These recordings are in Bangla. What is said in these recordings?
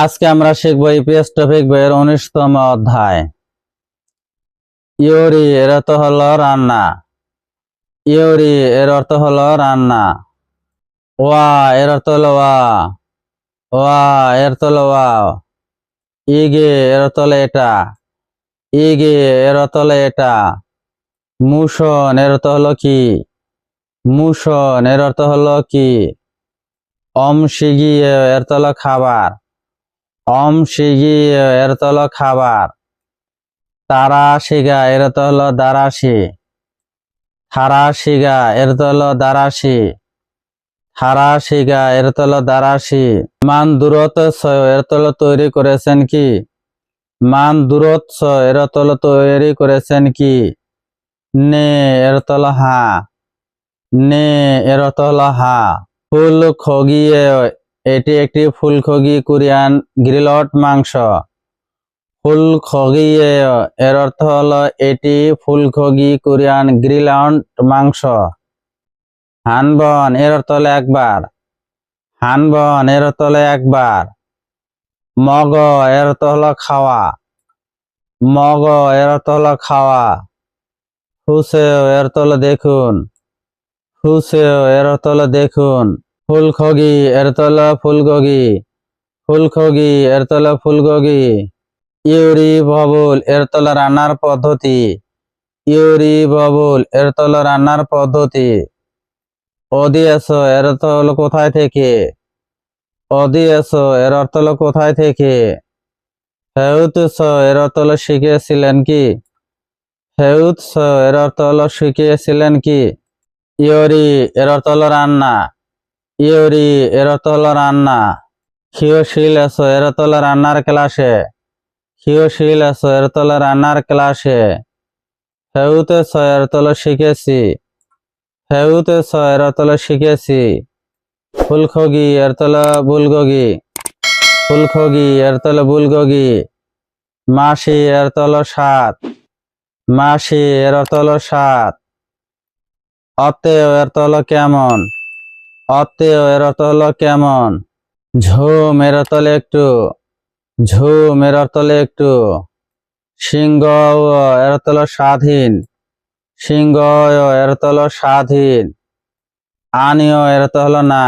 আজকে আমরা শিখব ইপিএস টপিক বইয়ের উনিশতম অধ্যায়। ইউরি এর অর্থ হলো রান্না। ইউরি এর অর্থ হলো রান্না। ওয়া এর অর্থ হলো ওয়া। ওয়া এর অর্থ হলো ওয়া। ইগে এর অর্থ হলো এটা। ইগে এর হলো এটা। মুশন এর অর্থ হলো কি? মুশন এর অর্থ হলো কি? অমসিগি এর হলো খাবার। অম সিগি এর তো হলো খাবার। তারা শিগা এর তো হলো দারাসি থারা শিগা এর তো হলো দারাসি থারা শিগা এর তো হলো দারাসি মান দূরত্ব এর তো হলো তৈরি করেছেন কি? মান দূরত্ব এর তো হলো তৈরি করেছেন কি? নে এর তো হলো হা। নে এর তো হা। ফুল খগিয়ে এটি একটি ফুলখগি কোরিয়ান গ্রিলট মাংস। ফুলখগি এর অর্থ হল এটি ফুলখগি কোরিয়ান গ্রিলট মাংস। হানবন, এর অর্থ একবার। হানবন, এর অর্থ একবার। মগ, এর অর্থ হলো খাওয়া। মগ, এর অর্থ হলো খাওয়া। হুসেও, এর অর্থ দেখুন। হুসেও, এর অর্থ দেখুন। ফুলখগি এর তলা ফুলগগি, ফুলখগি এর তলা ফুলগগি। ইউরি ববুল এর তলা রান্নার পদ্ধতি। ইউরি ববুল এর তলা রান্নার পদ্ধতি। অদিয়েস এর অর্থ কোথায় থেকে? অদিয়েস এর অর্থ কোথায় থেকে? হেউতস এর অর্থ শিখিয়েছিলেন কি? হেউতস এর অর্থ শিখিয়েছিলেন কি? ইউরি, এর অর্থ রান্না। ইউরি এর অর্থ হলো রান্না হিওশিল এসো এর হলো রান্নার ক্লাসে হিওশিল এসো এর হলো রান্নার ক্লাসে হেউতে স এর অর্থ হলো শিখেছি হেউতে এর হলো শিখেছি ফুলখগি এর বুলগগি ফুলখগি এর বুলগগি মাসি এর সাত মাসি এর সাত অতেও এর কেমন অতেও এর অর্থ হলো কেমন? ঝুম এর হলো একটু, ঝুম এর হলো একটু। সিংহ এর হলো স্বাধীন, সিংহ এর হলো স্বাধীন। আনিও এর অর্থ হলো না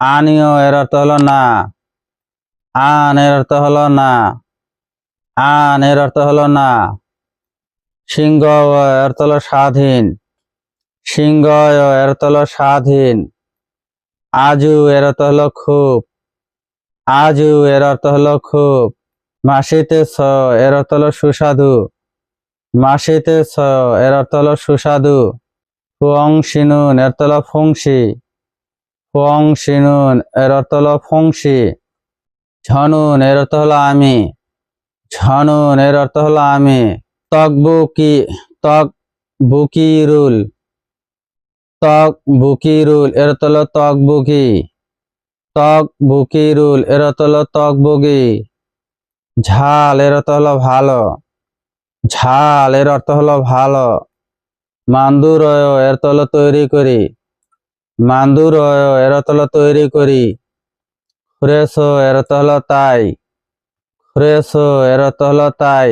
আনিও এর অর্থ হলো না, আন এর অর্থ হলো না, আন এর অর্থ হলো না। সিংহ এর হলো স্বাধীন সিংহ এর হলো স্বাধীন, আজু এর হলো খুব, আজু এর অর্থ হলো খুব, মাসিতে স এর অর্থ হলো সুস্বাদু, মাসিতে স এর অর্থ হলো সুস্বাদু, ফুয়ং সিনুন এর হলো ফংসি, ফুয়ং সিনুন এর অর্থ হলো ফংসি, ঝনুন এর অর্থ হলো আমি, ঝনুন এর অর্থ হলো আমি, তকবুকি তক বুকিরুল তক বুকিরুল এর তল তক বুকি তক বুকিরুল এর তল তক বুকি ঝাল এর অর্থ হলো ভালো। ঝাল এর অর্থ হলো ভালো। মান্দুরয় এর তল তৈরি করি। মান্দুরয় এর তল তৈরি করি। ফ্রেশো এর হলো তাই। ফ্রেশো এর হলো তাই।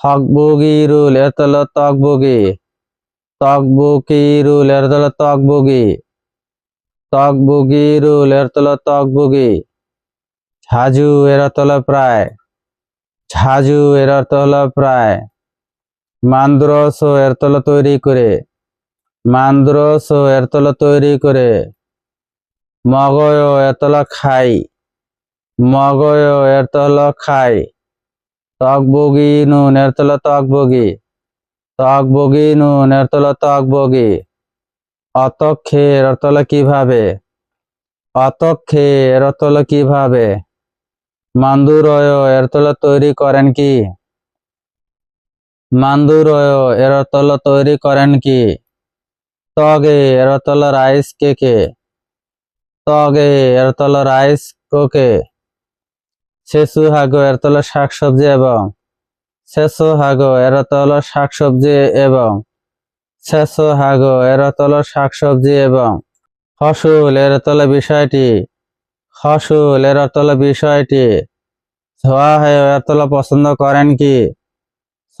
থকবুগিরুল এর তল তকবুগি তকবুকিরুল এর তল তকবুগি তকবুকিরুল এর তল তকবুগি ঝাজু এর তল প্রায়। ঝাজু এর অর্থ হলো প্রায়। মান্দ্রস এর তল তৈরি করে। মান্দ্রস এর তল তৈরি করে। মগয় এর তল খাই। মগয় এর তল খাই। তকবুগি নুন এর তল তকবুগি তক বগি নুন এর তলা তক বগি অতক্ষে এর তলা কীভাবে? অতক্ষে এর তলা কীভাবে? মান্দুরয় এর তলা তৈরি করেন কি? মান্দুরয় এর তলা তৈরি করেন কি? তগে এর তলা রাইস কেকে তগে এর তলা রাইস কোকে শেষু হাগো এর তলা শাকসবজি এবং শেষো হাগো, এর অর্থ হলো শাকসবজি এবং শেষো হাগো, এর অর্থ হলো শাকসবজি এবং ফসল, এর অর্থ বিষয়টি, ফসল, এর অর্থ বিষয়টি। ছোয়া হেয়, এর অর্থ পছন্দ করেন কি?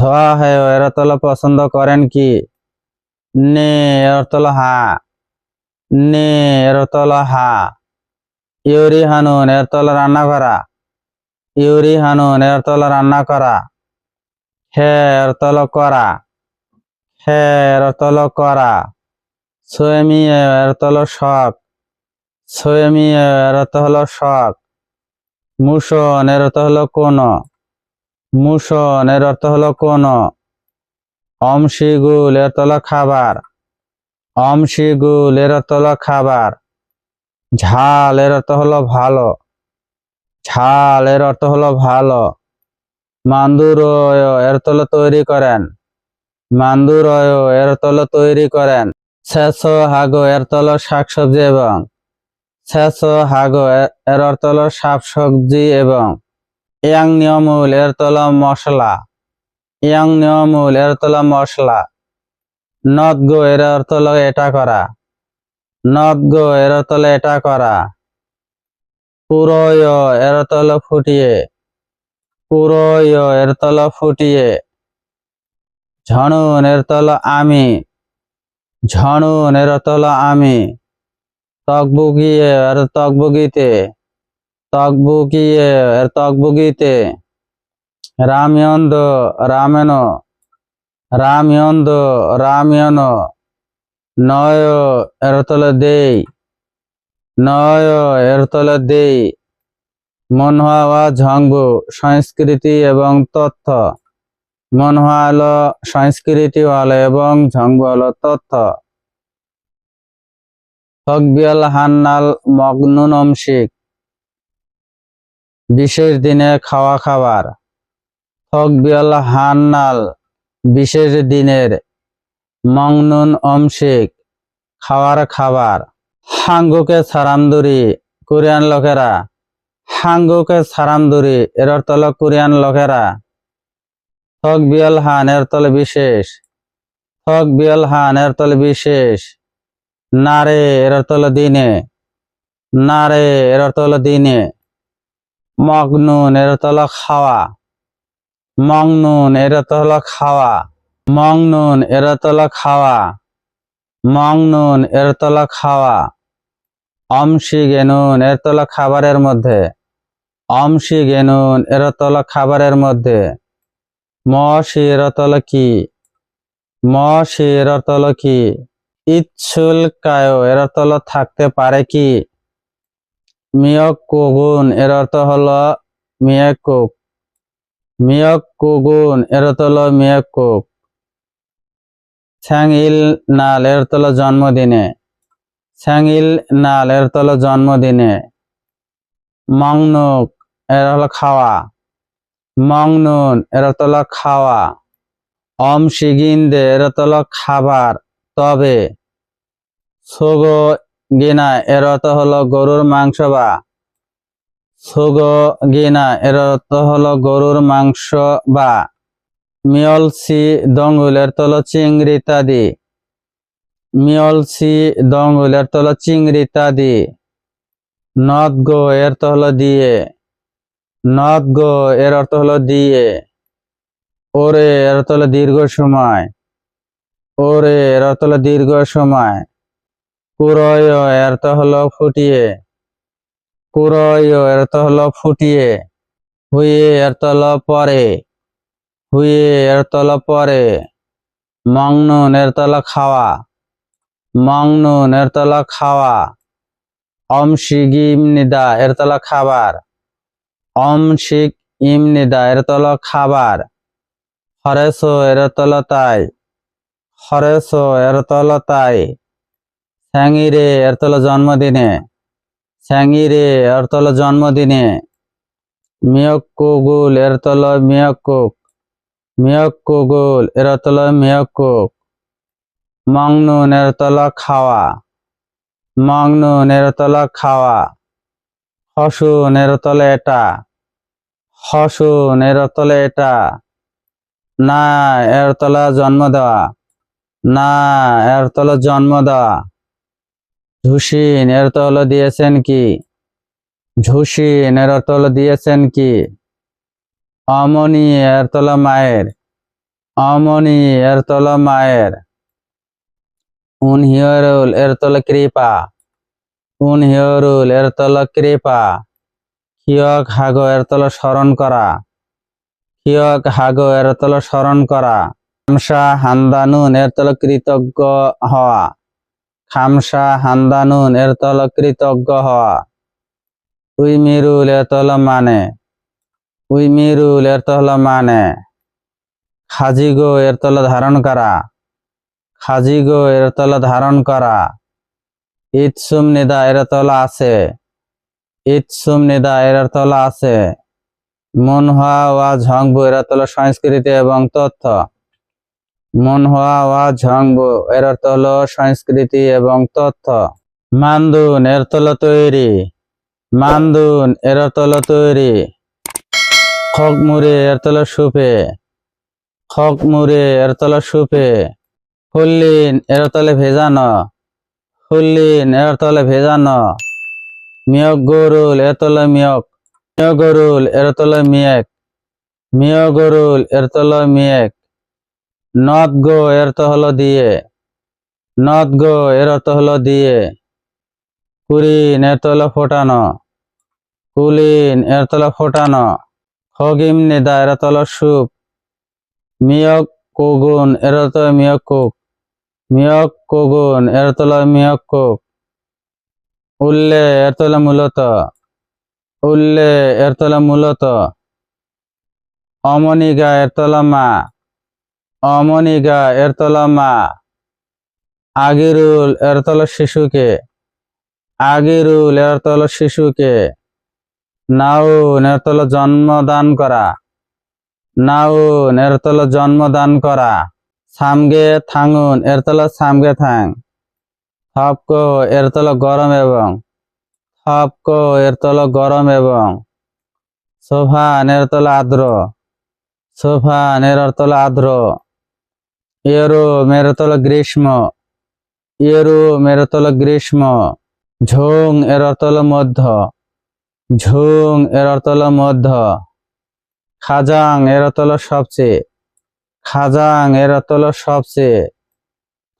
ছোয়া হেয়, এর অর্থ পছন্দ করেন কি? নে, এর অর্থ হা। নে, এর অর্থ হা। ইউরি হানুন, এর অর্থ রান্না করা। ইউরি হানুন, এর অর্থ রান্না করা। হে এর অর্থ হলো করা, হে এর অর্থ হলো করা সোয়েমি হলো শখ সোয়েমি অর্থ হলো শখ এর অর্থ হলো কোন মুসন এর অর্থ হলো কোন অমশিগুল এর হলো খাবার, অমশিগুল এর অর্থ খাবার, ঝাল এর অর্থ হলো ভালো, ঝাল এর অর্থ হলো ভালো। মান্দুরয় এর অর্থ তৈরি করেন। মান্দুরয় এর অর্থ তৈরি করেন। শেষ হাগো এর অর্থ হলো শাকসবজি এবং শেষ হাগো এর- হলো শাকসবজি এবং ইয়াং নিয়মুল এর অর্থ হলো মশলা। ইয়াং নিয়মুল এর অর্থ মশলা। নদ গো এর অর্থ এটা করা। নদ গো এর অর্থ এটা করা। পুরোয় এর অর্থ ফুটিয়ে পুরোয় এর হলো ফুটিয়ে ঝনুন এর হলো আমি ঝনুন এর হলো আমি তকবুকিয়ে এর তকবুকিতে তকবুকিয়ে এর তকবুকিতে, রাময়ন্দ, রামেন, রাময়ন্দ, রাময়ন নয় এর অর্থ দেই নয় এর হলো দেই মনহাওয়া ঝঙ্গু, সংস্কৃতি এবং তথ্য। মনহা হলো সংস্কৃতি হলো এবং ঝঙ্গু হলো তথ্য। তকবিয়াল হান্নাল মগনুন অংশিক বিশেষ দিনে খাওয়া খাবার। তকবিয়াল হান্নাল বিশেষ দিনের মংনুন অংশিক খাওয়ার খাবার। হাঙ্গুকে সারামদুরি, কোরিয়ান লোকেরা হাঙ্গুকে সারামদুরি এর অর্থ হলো কোরিয়ান লোকেরা। তকবিয়াল হান, এর তলে বিশেষ। তকবিয়াল হান, এর তলে বিশেষ। নারে এর হলো দিনে। নারে এর হলো দিনে। মগনুন, এর হলো খাওয়া। মংনুন, এর হলো খাওয়া। মংনুন, এর হলো খাওয়া। মংনুন, এর হলো খাওয়া। অমসি গেনুন, এর হলো খাবারের মধ্যে। অমসি গেনুন, এর হলো খাবারের মধ্যে। মসি, এর হলো কি? মসি, এর হলো কি? ইচ্ছুল কায়, এর হলো থাকতে পারে কি? মিয়ক কুগুন এর অর্থ হলো মিয়াকুক মিয়ক কুগুন এর অর্থ হলো মিয়াকুক ছ্যাংইল নাল, এর হলো জন্মদিনে। ছ্যাংইল নাল এর হলো জন্মদিনে। মংনুক এর হলো খাওয়া। মংনুন এর হলো খাওয়া। অম শিগিন্দে এর হলো খাবার। তবে সোগো গিনা এর অর্থ হলো গরুর মাংস বা সোগো গিনা এর অর্থ হলো গরুর মাংস বা মিয়লসি দঙ্গুল এর তল চিংড়ি ইত্যাদি। মিয়লসি দঙ্গুল, এর তল চিংড়ি ইত্যাদি নদ গো, এর তো হলো দিয়ে। নদ গো, এর অর্থ হলো দিয়ে। ওরে, এর অর্থ হলো দীর্ঘ সময়। ওরে, এর অর্থ হলো দীর্ঘ সময়। কুরয়, এর অর্থ হলো ফুটিয়ে। কুরয়, এর অর্থ হলো ফুটিয়ে। হুয়ে এর অর্থ হলো পরে। হুয়ে এর অর্থ হলো পরে। মংনুন, এর অর্থ হলো খাওয়া। মংনুন এর খাওয়া। অম অমশিগি ইমনিদা এর খাবার। অম অমশিক ইমনিদা এর অর্থ খাবার। হরেসো এর অর্থ হলো তাই। হরেসো এর অর্থ তাই। স্যাঙিরে এর অর্থ জন্মদিনে। স্যাঙিরে এর অর্থ হলো জন্মদিনে। মিয়কুগুল এর অর্থ হলো মিয়কুক মিয়কুগুল এর অর্থ হলো মিয়কুক এর অর্থ খাওয়া। এর অর্থ খাওয়া। হসু হলো এটা। হসুন এর অর্থ এটা। না এর অর্থ জন্ম দেওয়া। না এর অর্থ জন্ম দেওয়া। ঝুসিন অর্থ দিয়েছেন কি? ঝুসি এর অর্থ দিয়েছেন কি? অমনি এর তল মায়ের। অমনি এর তল মায়ের। এর তল কৃপা উন হিয়রুল এর তল কৃপা কিয়ক হাগো এর তল স্মরণ করা কিয়ক হাগো এর তল স্মরণ করা খামসা হান্দানুন এর তল কৃতজ্ঞ হওয়া খামসা হান্দানুন এর তল কৃতজ্ঞ হওয়া উই মিরুল এর তল মানে উই মিরুল এর তল মানে খাজিগো এর তল ধারণ করা খাজিগো এর তল ধারণ করা। ইৎসুম নিদা, এর তল আছে। ইৎসুম নিদা, এর তল আছে। মনহা ওয়া ঝংবু এর তল সংস্কৃতি এবং তথ্য। মনহা ওয়া ঝংবু এর হলো সংস্কৃতি এবং তথ্য। মান্দুন, এর তল তৈরি। মান্দুন, এর তল তৈরি। খগমুড়ে এর তল সুপে। খগমুড়ে এর তল সুপে। হুল্লিন এর তলে ভেজানো হুল্লিন এর তলে ভেজানো মিয়ক গরুল এর তলে মিয়ক মিয় গরুল এর তলে মিয়েক মিয় গরুল এর তলে মিয়েক নদ গো এর তো হলো দিয়ে নদ গো এর অর্থ হলো দিয়ে কুরিন এর তলে ফোটানো কুলিন এর তলে ফোটানো খগিম নিদা এর তলে সুপ মিয়ক কোগুন এর তলে মিয়ক কুক মিয়ক কোগুন এর তলে মিয়ক উল্লে, এর তলে মূলত। উল্লে, এর তলে মূলত। অমনিগা, এর তলা মা। অমনিগা, এর তলা মা। আগিরুল, এর তল শিশুকে। আগিরুল, এর তল শিশুকে। নাউন, এর তল জন্মদান করা। নাউন, এর তল জন্মদান করা। সামগে থাঙ্গুন এর তল সামগে থাং থপকো এর তল গরম এবং থপকো এর তল গরম এবং সোফান এর তল আদ্র সোফান এর তল আদ্র এরো মের তল গ্রীষ্ম এরো মের তল গ্রীষ্ম ঝুং এর তল মধ্য ঝুং এর তল মধ্য খাজাং এর তল সবচেয়ে খাজাং এর তল সবচেয়ে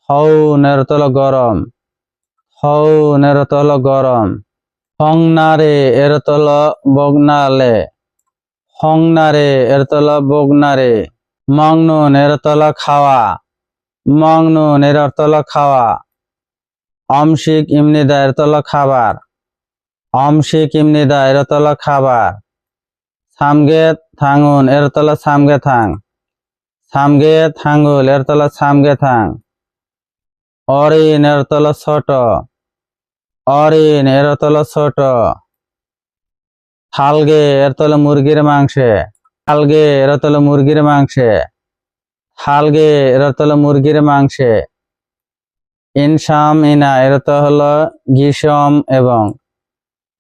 হৌন এর তল গরম হৌন এর তল গরম হংনারে এর তল বগনালে হংনারে এর তল বগনারে মংনুন এর তল খাওয়া মংনুন এর তল খাওয়া অমশিক ইমনিদা এর তল খাবার অমশিক ইমনিদা এর তল খাবার সামগে থাঙ্গুন এর তল সামগে থাং সামগে থাঙ্গুল এর তলা সামগে থাং। অরিন এর তল ছোট অরিন এর তল ছোট। থালগে এর তলে মুরগির মাংসে, থালগে এর তলে মুরগির মাংসে, থালগে এর তলে মুরগির মাংসে। ইনসাম ইনা এর অর্থ হলো গিসম এবং,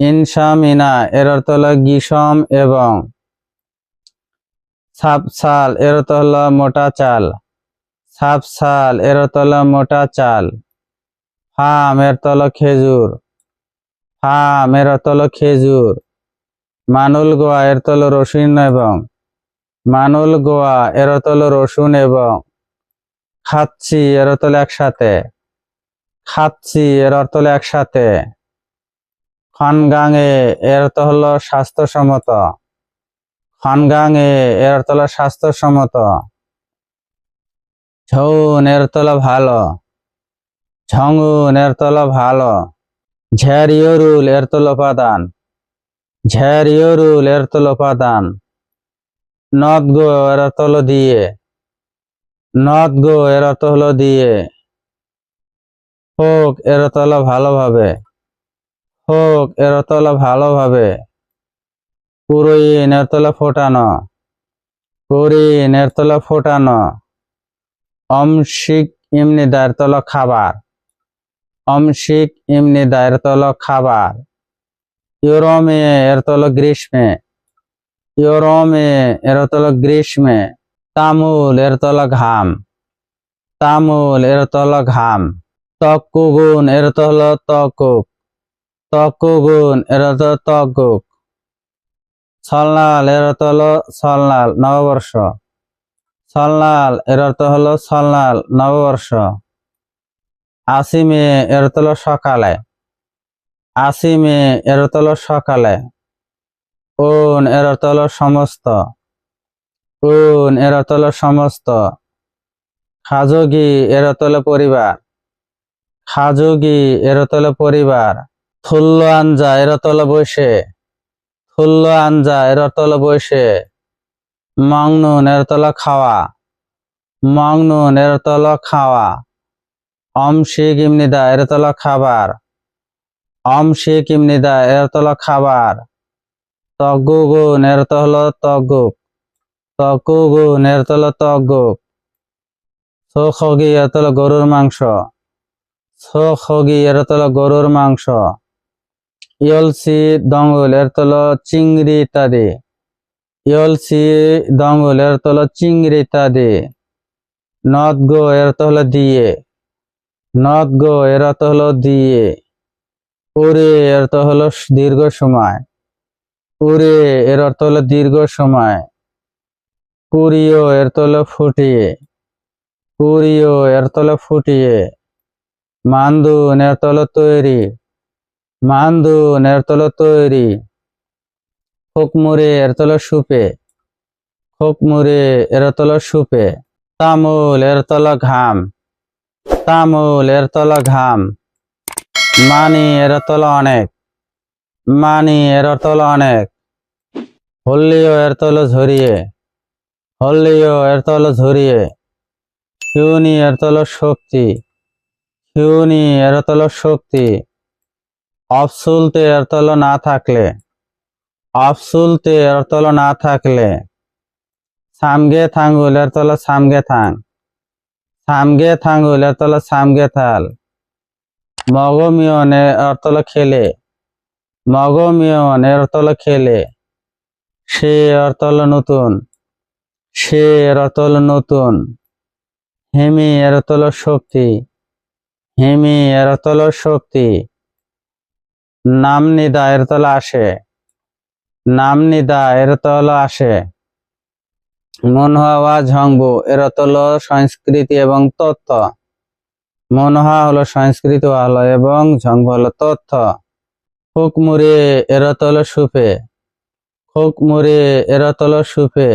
ইনসাম ইনা এর অর্থ হলো গিসম এবং। সাপসাল এর অর্থ হলো মোটা চাল। সাপসাল এর অর্থ মোটা চাল। ফাম, এর তল খেজুর। ফাম, এর অর্থ খেজুর। মানুল গোয়া, এর তল রসুন এবং মানুল গোয়া, এর তল রসুন এবং খাচ্ছি, এর তল একসাথে। খাচ্ছি, এর অর্থ একসাথে। খনগাঙে, এর অর্থ হলো স্বাস্থ্যসম্মত। খনগাঙে এর অর্থ হলো স্বাস্থ্যসম্মত ঝৌন এর তলা ভালো। ঝঙ্গুন এর তলা ভালো। ঝ্যারিয়রুল এর তল উপাদান। ঝ্যারিয়রুল এর তল উপাদান। নদ গো এর অর্থ হলো দিয়ে। নদ গো এর অর্থ হলো দিয়ে। হোক এর অর্থ ভালোভাবে। হোক এর অর্থ ভালোভাবে। পুরোইন এর তলা ফোটানো পুরিন এর তলা ফোটানো। অমশিক এমনি দায়ের তল খাবার অমশিক এমনি দায়ের তল খাবার। ইউরোমে এর তল গ্রীষ্মে, ইউরোমে এর তল গ্রীষ্মে, তামুল এর তল ঘাম, তামুল এর তল ঘাম। তকুগুন এর তল তকুক তকুগুণ এর অর্থ তকুক সলনাল এর অর্থ হলো সলনাল নববর্ষ। সলনাল এর অর্থ হলো সলনাল নববর্ষ। আসিমে এর অর্থ হলো সকালে। আসিমে এর অর্থ হলো সকালে। উন, এর অর্থ হলো সমস্ত। উন, এর অর্থ হলো সমস্ত। খাজগি, এর অর্থ হলো পরিবার। খাজগি, এর অর্থ হলো পরিবার। থুল্ল আঞ্জা এর অর্থ হলো বসে। থুল্ল আঞ্জা, এর অর্থ হলো বসে মংনুন এর হলো খাওয়া। মংনুন এর হলো খাওয়া। অমশিক ইমনিদা এর হলো খাবার। অমশিক ইমনিদা এর অর্থ হলো খাবার। তগুগুন এর অর্থ হলো তগুক তগুগুন এর অর্থ হলো তগুক সোখগি, এর হলো গরুর মাংস। সোখগি, এর হলো গরুর মাংস। ইয়লসি দঙ্গল এর অর্থ চিংড়ি ইত্যাদি ইয়লসি দঙ্গল এর অর্থ চিংড়ি ইত্যাদি নদ গো এর হলো দিয়ে। নদ গো এর হলো দিয়ে। উরে এর অর্থ হলো দীর্ঘ সময়। উরে এর অর্থ দীর্ঘ সময়। কুরিও এর হলো ফুটিয়ে। কুরিও এর হলো ফুটিয়ে। মান্দুন এর হলো তৈরি। মান্দুন এর তৈরি খোকমুরে এর অর্থ হলো সুপে খোকমুরে এর অর্থ সুপে তামুল এর অর্থ ঘাম তামুল এর অর্থ ঘাম মানি এর অর্থ অনেক মানি এর অর্থ অনেক হল্লিও এর অর্থ হলো ঝরিয়ে হল্লিও এর অর্থ হলো ঝরিয়ে হিউনি এর অর্থ শক্তি হিউনি এর অর্থ শক্তি অফসুলতে অর্থ হলো না থাকলে অফসুলতে অর্থ হলো না থাকলে সামগে থাঙ্গুল অর্থ হলো সামগে থাং সামগে এর অর্থ হলো সামগে থাল মগমিয়ন অর্থ হলো খেলে মগমিয়ন অর্থ হলো খেলে সে অর্থ নতুন সে অর্থ নতুন হেমি অর্থ হলো শক্তি হেমি অর্থ হলো শক্তি নাম নিদা এর হলো আসে। নাম নিদা এর হলো আসে মনহাওয়া ঝংবু এর হলো সংস্কৃতি এবং তথ্য মনহা হলো সংস্কৃত হলো এবং ঝংবু হলো তথ্য খুকমুরে এর হলো সুপে খুকমুরে এর অর্থ হলো সুপে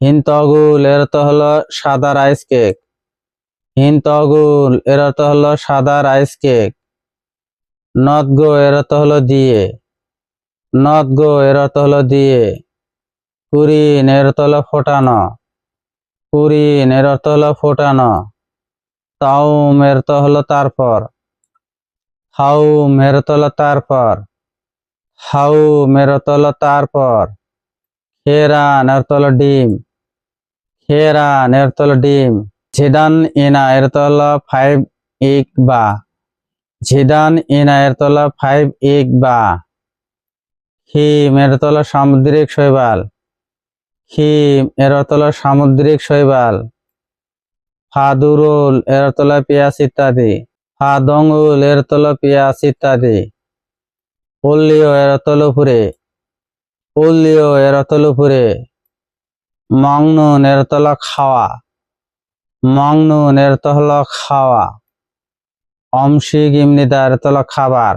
হিনতগুল এর তো হলো সাদা রাইস কেক। হিনতগুল এর তো হলো সাদা রাইস কেক। নদগো এর অর্থ হলো দিয়ে নদগো এর অর্থ হলো দিয়ে কুরিন হলো ফোটানো কুরিন অর্থ হলো ফোটানো এর অর্থ হলো তারপর অর্থ হলো তারপর অর্থ হলো তারপর খেরান হলো ডিম খেরান হলো ডিম ঝিদান ইনা এর অর্থ হলো ফাইভ ইক বা ঝিদান হলো ফাইভ ইক বা হিম এর অর্থ হলো সামুদ্রিক শৈবাল। হিম এর অর্থ হলো সামুদ্রিক শৈবাল। ফাদুরুল এর অর্থ পেঁয়াজ ইত্যাদি। ফাদঙ্গুল এর অর্থ হলো পেঁয়াজ ইত্যাদি। উল্লিও এর অর্থ হলো উপরে। উল্লিও এর অর্থ হলো উপরে। মংনুন এর অর্থ হলো খাওয়া এর অর্থ খাওয়া। অমশিক অর্থ হলো খাবার।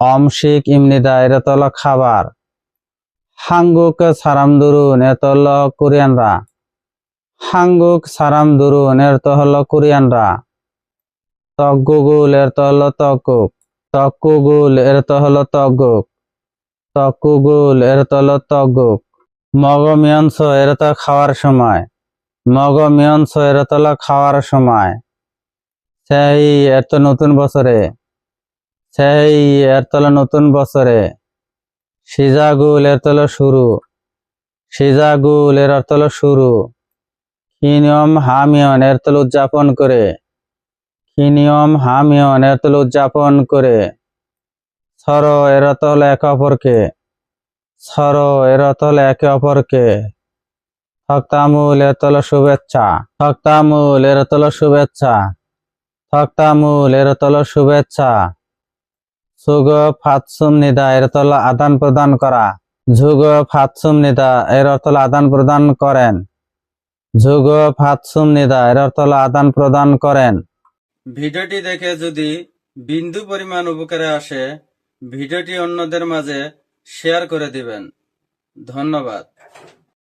অমশিক অর্থ হলো খাবার। হাঙ্গুক সারাম দুরুন অর্থ হলো কোরিয়ানরা। হাঙ্গুক সারাম দুরুন এর অর্থ হলো কোরিয়ানরা। তগুগুল এর অর্থ হলো তকুক তকুগুল এর অর্থ হলো তগুক তকুগুল এর অর্থ হলো তগুক মগমিয়ংস এর অর্থ খাওয়ার সময়। মগমিয়ংস এর অর্থ হলো খাওয়ার সময়। সেই এর তো নতুন বছরে, সেই এর তলো নতুন বছরে, সিজাগুল এর তলো শুরু, সিজাগুল এর অর্থ হলো শুরু কিনিয়ম হামিয়ন এর তলো উদযাপন করে কিনিয়ম হামিয়ন এর তলো উদযাপন করে, সর এর হলো একে অপরকে, সর এর হলো একে অপরকে থক্তামূল এর তলো শুভেচ্ছা থক্তামূল এর তলো শুভেচ্ছা থক্তামূল এর তলো শুভেচ্ছা। সুগ ফাতসুম নিদা, এর অর্থ আদান প্রদান করা। ঝুগ ফাতসুম নিদা, এর অর্থ আদান প্রদান করেন। ঝুগ ফাতসুম নিদা, এর অর্থ আদান প্রদান করেন। ভিডিওটি দেখে যদি বিন্দু পরিমাণ উপকারে আসে, ভিডিওটি অন্যদের মাঝে শেয়ার করে দিবেন। ধন্যবাদ।